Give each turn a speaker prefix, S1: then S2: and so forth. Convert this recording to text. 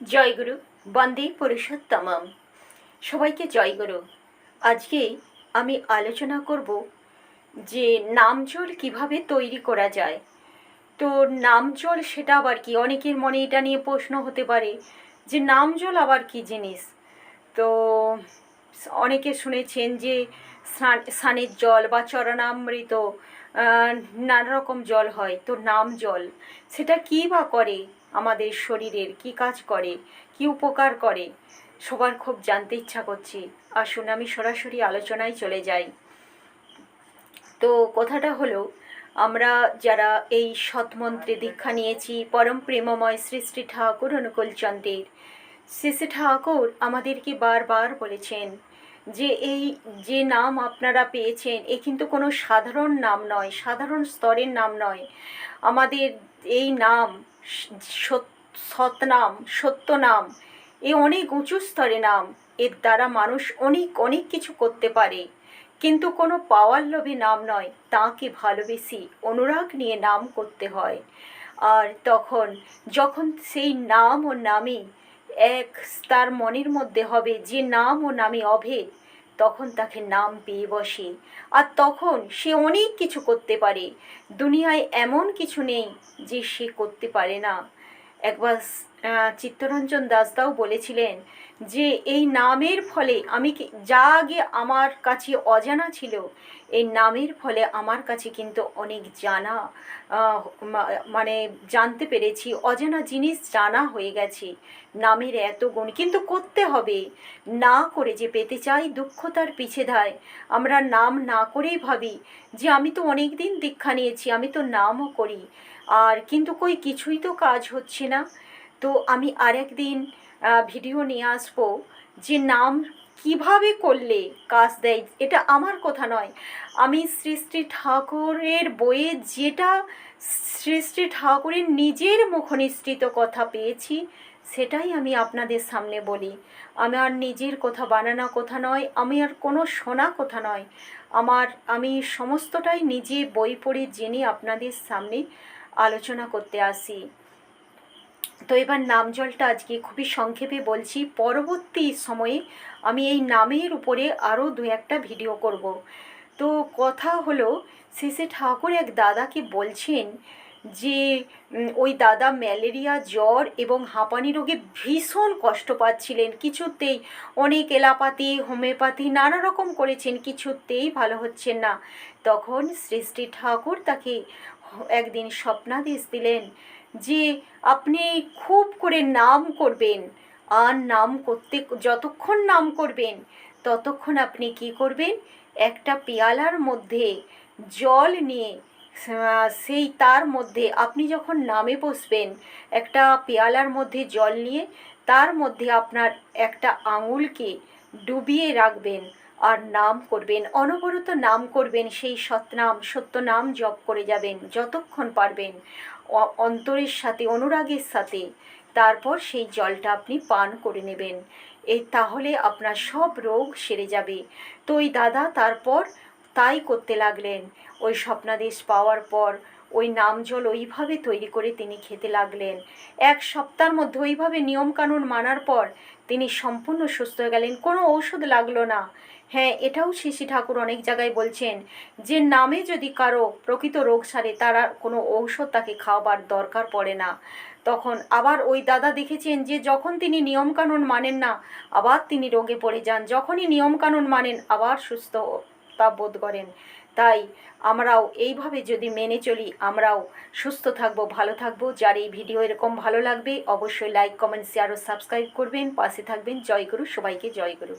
S1: জয়গুরু বন্দে পুরুষোত্তমম। সবাইকে জয়গুরু আজকে আমি আলোচনা করব যে নামজল কীভাবে তৈরি করা যায়। তো নামজল সেটা আবার কি? অনেকের মনে এটা নিয়ে প্রশ্ন হতে পারে যে নামজল আবার কি জিনিস? তো অনেকে শুনেছেন যে স্নান, স্নানের জল বা চরণামৃত নানা রকম জল হয়। তো নাম জল সেটা কী বা করে? আমাদের শরীরের কি কাজ করে, কি উপকার করে, সবার খুব জানতে ইচ্ছা করছে। আসুন আমি সরাসরি আলোচনায় চলে যাই। তো কথাটা হলো, আমরা যারা এই সৎমন্ত্রে দীক্ষা নিয়েছি, পরম প্রেমময় শ্রী শ্রী ঠাকুর অনুকূল চন্দ্রের শ্রী শ্রী ঠাকুর আমাদেরকে বারবার বলেছেন যে এই যে নাম আপনারা পেয়েছেন, এ কিন্তু কোনো সাধারণ নাম নয়, সাধারণ স্তরের নাম নয়। আমাদের এই নাম সৎ- সৎনাম সত্য নাম এ অনেক উঁচু স্তরে নাম, এর দ্বারা মানুষ অনেক অনেক কিছু করতে পারে। কিন্তু কোনো পাওয়ার লোভে নাম নয়, তাকে ভালোবেসে অনুরাগ নিয়ে নাম করতে হয়। আর তখন, যখন সেই নাম ও নামে এক তার মনের মধ্যে হবে, যে নাম ও নামে অভেদ তখন তাকে নাম পেয়ে বসে। আর তখন সে অনেক কিছু করতে পারে। দুনিয়ায় এমন কিছু নেই যে সে করতে পারে না। একবার চিত্তরঞ্জন দাসদাও বলেছিলেন যে, এই নামের ফলে আমি যা আগে আমার কাছে অজানা ছিল, এই নামের ফলে আমার কাছে কিন্তু অনেক জানা মানে জানতে পেরেছি, অজানা জিনিস জানা হয়ে গেছে, নামের এত গুণ। কিন্তু করতে হবে, না করে যে পেতে চাই দুঃখ তার পিছে ধায় আমরা নাম না করেই ভাবি যে, আমি তো অনেক দিন দীক্ষা নিয়েছি, আমি তো নামও করি। আর কিন্তু কই, কিছুই তো কাজ হচ্ছে না। তো আমি আরেকদিন আহ, ভিডিও নিয়ে আসব যে নাম কীভাবে করলে কাজ দেয় এটা আমার কথা নয়। আমি শ্রী শ্রী ঠাকুরের বইয়ে যেটা শ্রী শ্রী ঠাকুরের নিজের মুখনিসৃত কথা পেয়েছি সেটাই আমি আপনাদের সামনে বলি। আমার নিজের কথা বানানো কথা নয় আমি আর কোনো শোনা কথা নয়। আমার আমি সমস্তটাই নিজে বই পড়ে জেনে আপনাদের সামনে আলোচনা করতে আসি। তো এবার নাম জলটা আজকে খুবই সংক্ষেপে বলছি। পরবর্তী সময়ে আমি এই নামের উপরে আরও দু একটা ভিডিও করব। তো কথা হলো শেষে ঠাকুর এক দাদাকে বলছেন যে ওই দাদা ম্যালেরিয়া, জ্বর এবং হাঁপানি রোগে ভীষণ কষ্ট পাচ্ছিলেন। কিছুতেই অনেক এলাপাতি, হোমিওপ্যাথি নানা রকম করেছেন, কিছুতেই ভালো হচ্ছেন না। তখন শ্রী শ্রী ঠাকুর তাকে একদিন স্বপ্নাদেশ দিলেন। যে আপনি খুব করে নাম করবেন। আর নাম করতে, যতক্ষণ নাম করবেন, ততক্ষণ আপনি কি করবেন? একটা পেয়ালার মধ্যে জল নিয়ে সেই তার মধ্যে আপনি যখন নামে বসবেন, একটা পেয়ালার মধ্যে জল নিয়ে, তার মধ্যে আপনার একটা আঙুলকে ডুবিয়ে রাখবেন। আর নাম করবেন, অনবরত নাম করবেন, সেই সৎনাম সত্য নাম জপ করে যাবেন, যতক্ষণ পারবেন অন্তরের সাথে, অনুরাগের সাথে। তারপর সেই জলটা আপনি পান করে নেবেন। এই তাহলে আপনার সব রোগ সেরে যাবে। তো ওই দাদা, তারপর তাই করতে লাগলেন। ওই স্বপ্নাদেশ পাওয়ার পর ওই নাম জল ওইভাবে তৈরি করে তিনি খেতে লাগলেন। এক সপ্তাহের মধ্যে ওইভাবে নিয়মকানুন মানার পর তিনি সম্পূর্ণ সুস্থ হয়ে গেলেন, কোনো ঔষধ লাগল না। হ্যাঁ এটাও শিশি ঠাকুর অনেক জায়গায় বলছেন যে, নামে যদি কারও প্রকৃত রোগ সারে, তারা কোনো ঔষধ তাকে খাওয়াবার দরকার পড়ে না। তখন আবার ওই দাদা দেখেছেন যে, যখন তিনি নিয়মকানুন মানেন না, আবার তিনি রোগে পড়ে যান। যখনই নিয়মকানুন মানেন, আবার সুস্থতা বোধ করেন। তাই আমরাও এইভাবে যদি মেনে চলি, আমরাও সুস্থ থাকব, ভালো থাকব। যার এই ভিডিও এরকম ভালো লাগবে, অবশ্যই লাইক কমেন্ট শেয়ার ও সাবস্ক্রাইব করবেন। পাশে থাকবেন জয় গুরু সবাইকে জয় গুরু